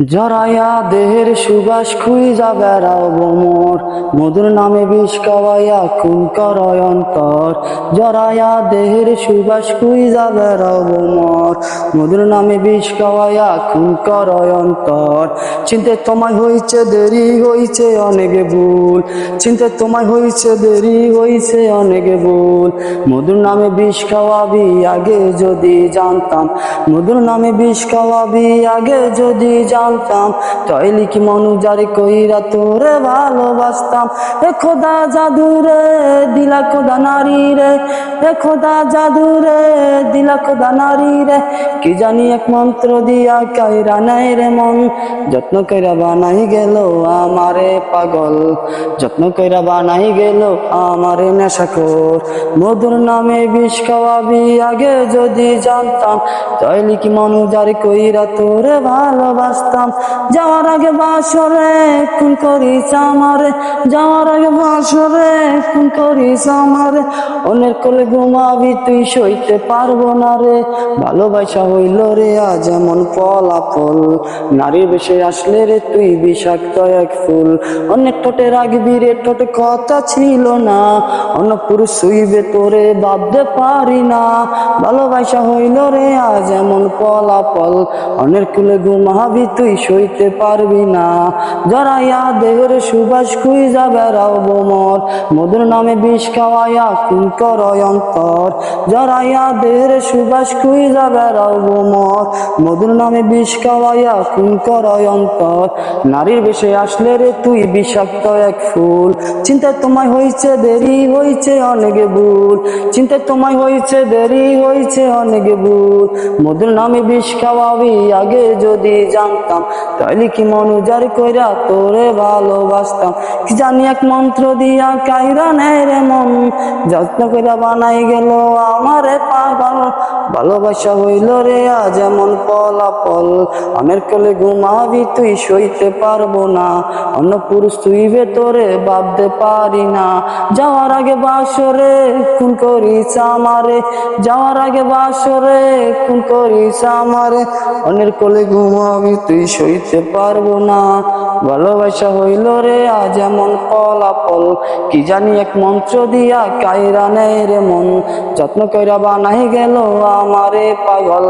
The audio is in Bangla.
জরাইয়া দেহের সুবাস খুইজা বেড়াব মোর মধুর নামে বিষ কাওয়াইয়া খুন করয় অন্তর। জরাইয়া দেহের সুবাস খুইজা বেড়াব মোর মধুর নামে বিষ কাওয়াইয়া খুন করয় অন্তর। চিনতে তোমায় হইছে দেরি, হইছে অনেক ভুল। চিনতে তোমায় হইছে দেরি, হইছে অনেক ভুল। মধুর নামে বিষ খাওয়াবি আগে যদি জানতাম। মধুর নামে বিষ খাওয়াবি আগে যদি জানতাম তাইলে কি মনু জারি কইরা তোরে ভালোবাসতাম। এ খোদা জাদু রে দিলা খোদা নারী রে এ খোদা জাদু রে দিলা খোদা নারী রে কি জানি এক মন্ত্র দিয়া কাইরা নাই রে মন। যত্ন কইরা বানাই গেল আমারে পাগল। যত্ন কইরা বানাই গেল আমারে নেশাখোর। মধুর নামে বিষ খাওয়াবি আগে যদি জানতাম। তাইলে কি মনু জারি কইরা তোরে ভালোবাসতাম। যাওয়ার আগে বাসরে খুন করিস আমারে। যাওয়ার আগে বাসরে খুন করিস আমারে। অন্যের কোলে ঘুমাবি, তুই সইতে পারব না রে। ভালোবাসা হইল রে, আজ এমন ফলাফল। নারী বেশে আসলে রে, তুই বিষাক্ত এক ফুল। অনেক ঠোঁটে রাখবি রে, ঠোঁটে কথা ছিল না। অন্য পুরুষ শুইবে তোরে ভাবতে পারি না। ভালোবাসা হইল রে, আজ এমন ফলাফল। অনেক কুলে ঘুমাবি, তুই সইতে পারবি না। জরাইয়া দেহের সুবাস খুই যাবে রাও বোমর মধুর নামে বিষ খাওয়াইয়া খুন করয় অন্তর। জরাইয়া দেহের সুবাস খুই যাবে রাও বোমর মধুর নামে বিষ খাওয়াইয়া খুন করয় অন্তর। নারীর বেশে আসলে রে তুই বিষাক্ত এক ফুল। চিন্তায় তোমায় হইছে দেরি, হইছে অনেক ভুল। চিন্তায় তোমায় হইছে দেরি, হইছে অনেক ভুল। মধুর নামে বিষ খাওয়াবি আগে যদি জানতাম তাইলে কি মনুজার কইরা তোরে ভালোবাসতাম? জানি এক মন্ত্র দিয়া, কাইরা নেয় রে মন। যত্ন কইরা বানাই গেল আমারে পাগল। ভালোবাসা হইল রে আজ এমন ফলাফল। আমের কোলে ঘুমাবি তুই সইতে পারব না। অন্য পুরুষ তুই ভেতরে ভাবতে পারি না। যাওয়ার আগে বাসরে খুন করিস আমারে। যাওয়ার আগে বাসরে খুন করিস আমারে। অন্যের কোলে ঘুমাবি তুই সইতে পারব না। ভালোবাসা হইল রে আজ এমন ফলাফল? কি জানি এক মঞ্চ দিয়া কাইরা নেই রে মন? যত্ন কইরা বানাই গেল আমারে পাগল।